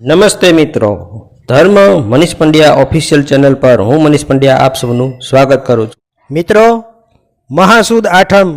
નમસ્તે મિત્રો. ધર્મ મનીષ પંડ્યા ઓફિશિયલ ચેનલ પર હું મનીષ પંડ્યા આપ સૌનું સ્વાગત કરું છું. મિત્રો, મહાસુદ આઠમ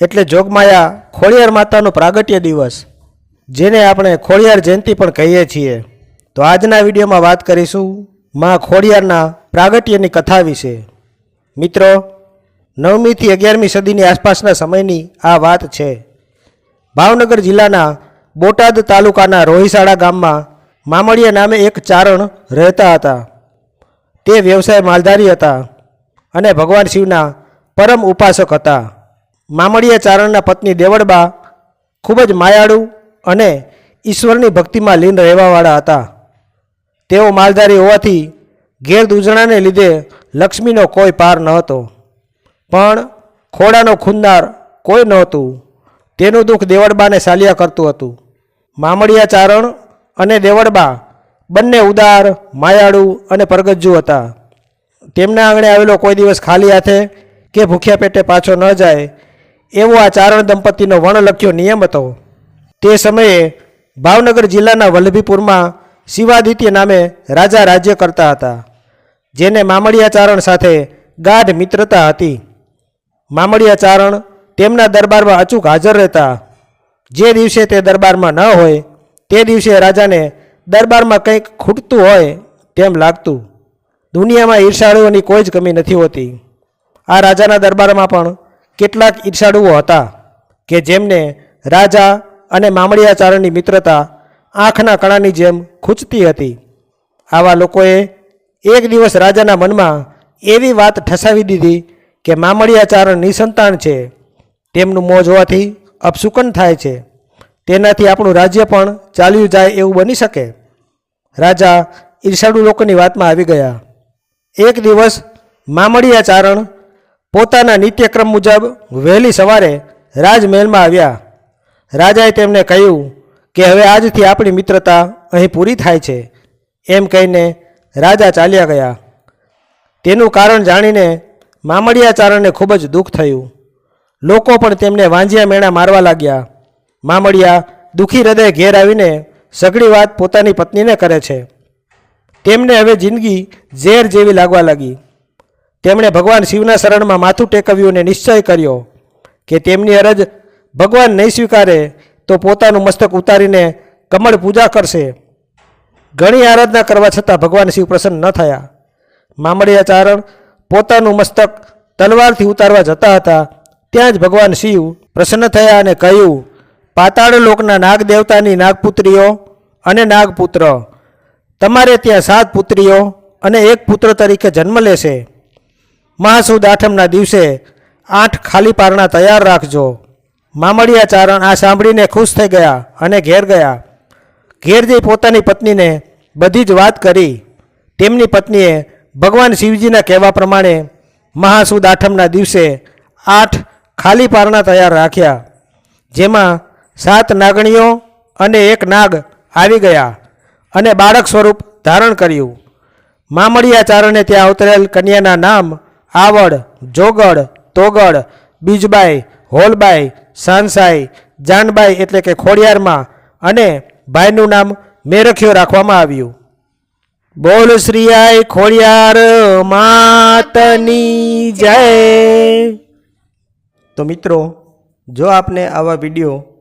એટલે જોગમાયા ખોડિયાર માતાનો પ્રાગટ્ય દિવસ, જેને આપણે ખોડિયાર જયંતિ પણ કહીએ છીએ. તો આજના વિડીયોમાં વાત કરીશું માં ખોડિયારના પ્રાગટ્યની કથા વિશે. મિત્રો, નવમીથી અગિયારમી સદીની આસપાસના સમયની આ વાત છે. ભાવનગર જિલ્લાના બોટાદ તાલુકાના રોહિસાળા ગામમાં મામડિયા નામે એક ચારણ રહેતા હતા. તે વ્યવસાય માલધારી હતા અને ભગવાન શિવના પરમ ઉપાસક હતા. મામડિયા ચારણના પત્ની દેવળબા ખૂબ જ માયાળુ અને ઈશ્વરની ભક્તિમાં લીન રહેવાવાળા હતા. તેઓ માલધારી હોવાથી ઘેરદૂજણાને લીધે લક્ષ્મીનો કોઈ પાર ન હતો પણ ખોડાનો ખૂંદનાર કોઈ નહોતું. તેનું દુઃખ દેવળબાને સાલ્યા કરતું હતું. મામડિયા ચારણ અને દેવળબા બંને ઉદાર, માયાળુ અને પરગજ્જુ હતા. તેમના આંગણે આવેલો કોઈ દિવસ ખાલી હાથે કે ભૂખ્યા પેટે પાછો ન જાય, એવો આ ચારણ દંપતીનો વણલખ્યો નિયમ હતો. તે સમયે ભાવનગર જિલ્લાના વલ્લભીપુરમાં શિવાદિત્ય નામે રાજા રાજ્ય કરતા હતા, જેને મામડિયા ચારણ સાથે ગાઢ મિત્રતા હતી. મામડિયા ચારણ તેમના દરબારમાં અચૂક હાજર રહેતા. જે દિવસે તે દરબારમાં ન હોય તે દિવસે રાજાને દરબારમાં કંઈક ખૂટતું હોય તેમ લાગતું. દુનિયામાં ઈર્ષાળુઓની કોઈ જ કમી નથી હોતી. આ રાજાના દરબારમાં પણ કેટલાક ઈર્ષાળુઓ હતા કે જેમને રાજા અને મામડિયા ચારણની મિત્રતા આંખના કણાની જેમ ખૂંચતી હતી. આવા લોકોએ એક દિવસ રાજાના મનમાં એવી વાત ઠસાવી દીધી કે મામડિયા ચારણ નિસંતાન છે. તેમનું મોજ હોવાથી અપસુકન થાય છે. તેનાથી આપણું રાજ્ય પણ ચાલ્યું જાય એવું બની શકે. રાજા ઈર્ષાળુ લોકોની વાતમાં આવી ગયા. એક દિવસ મામડિયા ચારણ પોતાના નિત્યક્રમ મુજબ વહેલી સવારે રાજમહેલમાં આવ્યા. રાજાએ તેમને કહ્યું કે હવે આજથી આપણી મિત્રતા અહીં પૂરી થાય છે. એમ કહીને રાજા ચાલ્યા ગયા. તેનું કારણ જાણીને મામડિયા ચારણને ખૂબ જ દુઃખ થયું. લોકો પણ તેમને વાંજિયા મેણા મારવા લાગ્યા. મામડિયા દુઃખી હૃદય ઘેર આવીને સઘળી વાત પોતાની પત્નીને કરે છે. તેમને હવે જિંદગી ઝેર જેવી લાગવા લાગી. તેમણે ભગવાન શિવના શરણમાં માથું ટેકવ્યું અને નિશ્ચય કર્યો કે તેમની અરજ ભગવાન નહીં સ્વીકારે તો પોતાનું મસ્તક ઉતારીને કમળ પૂજા કરશે. ઘણી આરાધના કરવા છતાં ભગવાન શિવ પ્રસન્ન ન થયા. મામડિયા ચારણ પોતાનું મસ્તક તલવારથી ઉતારવા જતા હતા. ત્યાં જ ભગવાન શિવ પ્રસન્ન થયા અને કહ્યું પાતાળ લોકના નાગ દેવતાની નાગપુત્રીઓ અને નાગપુત્ર. તમારે ત્યાં સાત પુત્રીઓ અને એક પુત્ર તરીકે જન્મ લેશે. મહાસુદ આઠમના દિવસે આઠ ખાલી પારણા તૈયાર રાખજો. મામડિયા ચારણ આ સાંભળીને ખુશ થઈ ગયા અને ઘેર ગયા. ઘેર જઈ પોતાની પત્નીને બધી જ વાત કરી. તેમની પત્નીએ ભગવાન શિવજીના કહેવા પ્રમાણે મહાસુદ આઠમના દિવસે આઠ ખાલી પારણા તૈયાર રાખ્યા. જેમાં સાત નાગણીઓ અને એક નાગ આવી ગયા અને બાળક સ્વરૂપ ધારણ કર્યું. મામડિયા ચારણે ત્યાં અવતરેલ કન્યાના નામ આવડ, જોગડ, તોગડ, બીજબાઈ, હોલબાઈ, સાનસાઈ, જાનબાઈ એટલે કે ખોડિયારમાં અને ભાઈનું નામ મેરખ્યો રાખવામાં આવ્યું. બોલ શ્રીયાય ખોડિયાર માતની જય. તો મિત્રો, જો આપને આવા વીડિયો